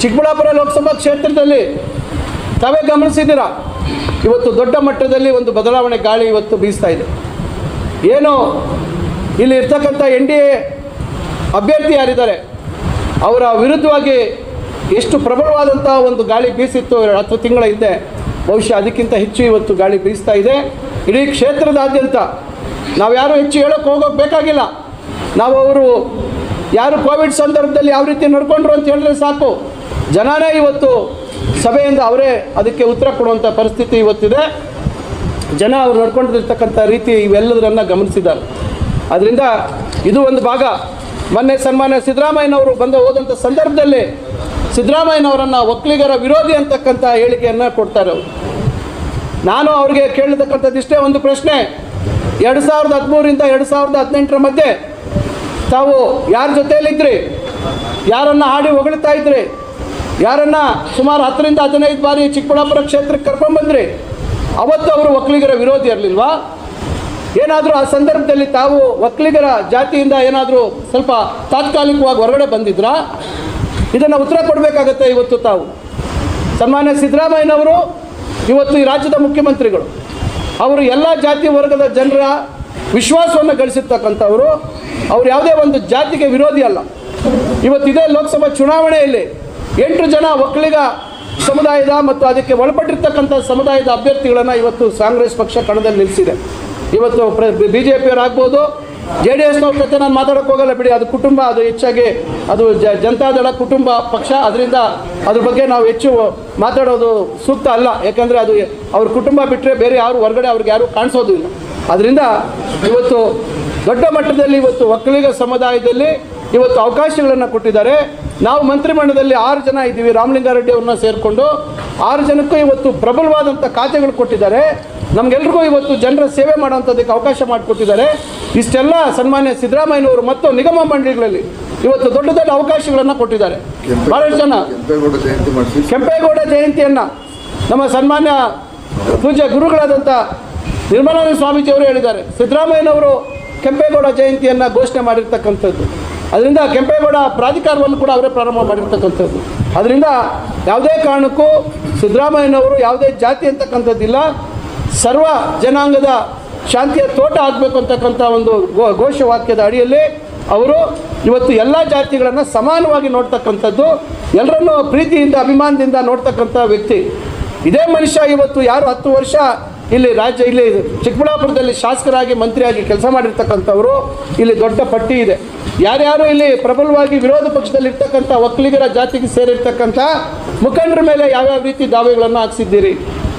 ಚಿಕ್ಕಬಳ್ಳಾಪುರ ಲೋಕಸಭಾ ಕ್ಷೇತ್ರದಲ್ಲಿ ತಾವೇ ಗಮನಿಸಿದ್ದೀರಾ? ಇವತ್ತು ದೊಡ್ಡ ಮಟ್ಟದಲ್ಲಿ ಒಂದು ಬದಲಾವಣೆ ಗಾಳಿ ಇವತ್ತು ಬೀಸ್ತಾ ಇದೆ. ಏನು ಇಲ್ಲಿ ಇರ್ತಕ್ಕಂಥ ಎನ್ ಡಿ ಎ ಅಭ್ಯರ್ಥಿ ಯಾರಿದ್ದಾರೆ, ಅವರ ವಿರುದ್ಧವಾಗಿ ಎಷ್ಟು ಪ್ರಬಲವಾದಂಥ ಒಂದು ಗಾಳಿ ಬೀಸಿತ್ತು ಎರಡು ಹತ್ತು ತಿಂಗಳ ಹಿಂದೆ, ಬಹುಶಃ ಅದಕ್ಕಿಂತ ಹೆಚ್ಚು ಇವತ್ತು ಗಾಳಿ ಬೀಸ್ತಾ ಇದೆ. ಇಡೀ ಕ್ಷೇತ್ರದಾದ್ಯಂತ ನಾವು ಯಾರು ಹೆಚ್ಚು ಹೇಳೋಕೆ ಹೋಗೋಕೆ ಬೇಕಾಗಿಲ್ಲ. ನಾವು ಅವರು ಯಾರು ಕೋವಿಡ್ ಸಂದರ್ಭದಲ್ಲಿ ಯಾವ ರೀತಿ ನಡ್ಕೊಂಡ್ರು ಅಂತ ಹೇಳಿದ್ರೆ ಸಾಕು. ಜನನೇ ಇವತ್ತು ಸಭೆಯಿಂದ ಅವರೇ ಅದಕ್ಕೆ ಉತ್ತರ ಕೊಡುವಂಥ ಪರಿಸ್ಥಿತಿ ಇವತ್ತಿದೆ. ಜನ ಅವ್ರು ನಡ್ಕೊಂಡಿರ್ತಕ್ಕಂಥ ರೀತಿ ಇವೆಲ್ಲದರನ್ನು ಗಮನಿಸಿದ್ದಾರೆ. ಅದರಿಂದ ಇದು ಒಂದು ಭಾಗ. ಮೊನ್ನೆ ಸನ್ಮಾನ್ಯ ಸಿದ್ದರಾಮಯ್ಯನವರು ಬಂದು ಹೋದಂಥ ಸಂದರ್ಭದಲ್ಲಿ ಸಿದ್ದರಾಮಯ್ಯನವರನ್ನು ಒಕ್ಕಲಿಗರ ವಿರೋಧಿ ಅಂತಕ್ಕಂಥ ಹೇಳಿಕೆಯನ್ನು ಕೊಡ್ತಾರೆ ಅವರು. ನಾನು ಅವ್ರಿಗೆ ಕೇಳಿರ್ತಕ್ಕಂಥದ್ದು ಒಂದು ಪ್ರಶ್ನೆ. ಎರಡು ಸಾವಿರದ ಹದಿಮೂರಿಂದ ಎರಡು ಸಾವಿರದ ಹದಿನೆಂಟರ ಮಧ್ಯೆ ತಾವು ಯಾರ ಜೊತೆಯಲ್ಲಿದ್ರಿ? ಯಾರನ್ನು ಹಾಡಿ ಹೊಗಳ್ತಾ ಇದ್ರಿ? ಯಾರನ್ನ ಸುಮಾರು ಹತ್ತರಿಂದ ಹದಿನೈದು ಬಾರಿ ಚಿಕ್ಕಬಳ್ಳಾಪುರ ಕ್ಷೇತ್ರಕ್ಕೆ ಕರ್ಕೊಂಡ್ಬಂದ್ರಿ ಅವತ್ತು ಅವರು ಒಕ್ಕಲಿಗರ ವಿರೋಧಿ ಇರಲಿಲ್ವಾ? ಏನಾದರೂ ಆ ಸಂದರ್ಭದಲ್ಲಿ ತಾವು ಒಕ್ಕಲಿಗರ ಜಾತಿಯಿಂದ ಏನಾದರೂ ಸ್ವಲ್ಪ ತಾತ್ಕಾಲಿಕವಾಗಿ ಹೊರಗಡೆ ಬಂದಿದ್ರಾ? ಇದನ್ನು ಉತ್ತರ ಕೊಡಬೇಕಾಗತ್ತೆ ಇವತ್ತು ತಾವು. ಸನ್ಮಾನ್ಯ ಸಿದ್ದರಾಮಯ್ಯನವರು ಇವತ್ತು ಈ ರಾಜ್ಯದ ಮುಖ್ಯಮಂತ್ರಿಗಳು. ಅವರು ಎಲ್ಲ ಜಾತಿ ವರ್ಗದ ಜನರ ವಿಶ್ವಾಸವನ್ನು ಗಳಿಸಿರ್ತಕ್ಕಂಥವರು. ಅವ್ರು ಯಾವುದೇ ಒಂದು ಜಾತಿಗೆ ವಿರೋಧಿ ಅಲ್ಲ. ಇವತ್ತಿದೆ ಲೋಕಸಭಾ ಚುನಾವಣೆಯಲ್ಲಿ ಎಂಟು ಜನ ಒಕ್ಕಲಿಗ ಸಮುದಾಯದ ಮತ್ತು ಅದಕ್ಕೆ ಒಳಪಟ್ಟಿರ್ತಕ್ಕಂಥ ಸಮುದಾಯದ ಅಭ್ಯರ್ಥಿಗಳನ್ನು ಇವತ್ತು ಕಾಂಗ್ರೆಸ್ ಪಕ್ಷ ಕಣದಲ್ಲಿ ನಿಲ್ಲಿಸಿದೆ. ಇವತ್ತು ಬಿ ಜೆ ಪಿಯವರಾಗ್ಬೋದು ಜೆ ಡಿ ಎಸ್ನವ್ರ ಜೊತೆ ನಾನು ಮಾತಾಡೋಕೆ ಹೋಗಲ್ಲ ಬಿಡಿ, ಅದು ಕುಟುಂಬ, ಅದು ಹೆಚ್ಚಾಗಿ ಅದು ಜ ಜನತಾದಳ ಕುಟುಂಬ ಪಕ್ಷ, ಅದರಿಂದ ಅದ್ರ ಬಗ್ಗೆ ನಾವು ಹೆಚ್ಚು ಮಾತಾಡೋದು ಸೂಕ್ತ ಅಲ್ಲ. ಯಾಕಂದರೆ ಅದು ಅವ್ರ ಕುಟುಂಬ ಬಿಟ್ಟರೆ ಬೇರೆ ಯಾರು ಹೊರಗಡೆ ಅವ್ರಿಗೆ ಯಾರು ಕಾಣಿಸೋದು ಇಲ್ಲ ಅದರಿಂದ ಇವತ್ತು ದೊಡ್ಡ ಮಟ್ಟದಲ್ಲಿ ಇವತ್ತು ಒಕ್ಕಲಿಗ ಸಮುದಾಯದಲ್ಲಿ ಇವತ್ತು ಅವಕಾಶಗಳನ್ನು ಕೊಟ್ಟಿದ್ದಾರೆ. ನಾವು ಮಂತ್ರಿಮಂಡಲದಲ್ಲಿ ಆರು ಜನ ಇದ್ದೀವಿ. ರಾಮಲಿಂಗಾರೆಡ್ಡಿ ಅವ್ರನ್ನ ಸೇರಿಕೊಂಡು ಆರು ಜನಕ್ಕೂ ಇವತ್ತು ಪ್ರಬಲವಾದಂಥ ಖಾತೆಗಳು ಕೊಟ್ಟಿದ್ದಾರೆ. ನಮಗೆಲ್ರಿಗೂ ಇವತ್ತು ಜನರ ಸೇವೆ ಮಾಡೋಂಥದ್ದಕ್ಕೆ ಅವಕಾಶ ಮಾಡಿಕೊಟ್ಟಿದ್ದಾರೆ. ಇಷ್ಟೆಲ್ಲ ಸನ್ಮಾನ್ಯ ಸಿದ್ದರಾಮಯ್ಯನವರು ಮತ್ತು ನಿಗಮ ಮಂಡಳಿಗಳಲ್ಲಿ ಇವತ್ತು ದೊಡ್ಡ ದೊಡ್ಡ ಅವಕಾಶಗಳನ್ನು ಕೊಟ್ಟಿದ್ದಾರೆ. ಬಹಳಷ್ಟು ಜನ. ಕೆಂಪೇಗೌಡ ಜಯಂತಿಯನ್ನು ನಮ್ಮ ಸನ್ಮಾನ್ಯ ಪೂಜ್ಯ ಗುರುಗಳಾದಂಥ ನಿರ್ಮಲಾನಂದ ಸ್ವಾಮೀಜಿಯವರು ಹೇಳಿದ್ದಾರೆ. ಸಿದ್ದರಾಮಯ್ಯನವರು ಕೆಂಪೇಗೌಡ ಜಯಂತಿಯನ್ನು ಘೋಷಣೆ ಮಾಡಿರ್ತಕ್ಕಂಥದ್ದು. ಅದರಿಂದ ಕೆಂಪೇಗೌಡ ಪ್ರಾಧಿಕಾರವನ್ನು ಕೂಡ ಅವರೇ ಪ್ರಾರಂಭ ಮಾಡಿರ್ತಕ್ಕಂಥದ್ದು. ಅದರಿಂದ ಯಾವುದೇ ಕಾರಣಕ್ಕೂ ಸಿದ್ದರಾಮಯ್ಯನವರು ಯಾವುದೇ ಜಾತಿ ಅಂತಕ್ಕಂಥದ್ದಿಲ್ಲ. ಸರ್ವ ಜನಾಂಗದ ಶಾಂತಿಯ ತೋಟ ಆಗಬೇಕು ಅಂತಕ್ಕಂಥ ಒಂದು ಘೋ- ಘೋಷವಾಕ್ಯದ ಅಡಿಯಲ್ಲಿ ಅವರು ಇವತ್ತು ಎಲ್ಲ ಜಾತಿಗಳನ್ನು ಸಮಾನವಾಗಿ ನೋಡ್ತಕ್ಕಂಥದ್ದು, ಎಲ್ಲರನ್ನೂ ಪ್ರೀತಿಯಿಂದ, ಅಭಿಮಾನದಿಂದ ನೋಡ್ತಕ್ಕಂಥ ವ್ಯಕ್ತಿ. ಇದೇ ಮನುಷ್ಯ ಇವತ್ತು ಯಾರು ಹತ್ತು ವರ್ಷ ಇಲ್ಲಿ ರಾಜ್ಯ, ಇಲ್ಲಿ ಚಿಕ್ಕಬಳ್ಳಾಪುರದಲ್ಲಿ ಶಾಸಕರಾಗಿ ಮಂತ್ರಿಯಾಗಿ ಕೆಲಸ ಮಾಡಿರ್ತಕ್ಕಂಥವರು, ಇಲ್ಲಿ ದೊಡ್ಡ ಪಟ್ಟಿ ಇದೆ. ಯಾರ್ಯಾರು ಇಲ್ಲಿ ಪ್ರಬಲವಾಗಿ ವಿರೋಧ ಪಕ್ಷದಲ್ಲಿ ಇರ್ತಕ್ಕಂಥ ಒಕ್ಕಲಿಗರ ಜಾತಿಗೆ ಸೇರಿರ್ತಕ್ಕಂಥ ಮುಖಂಡರ ಮೇಲೆ ಯಾವ್ಯಾವ ರೀತಿ ದಾವೆಗಳನ್ನು ಹಾಕ್ಸಿದ್ದೀರಿ?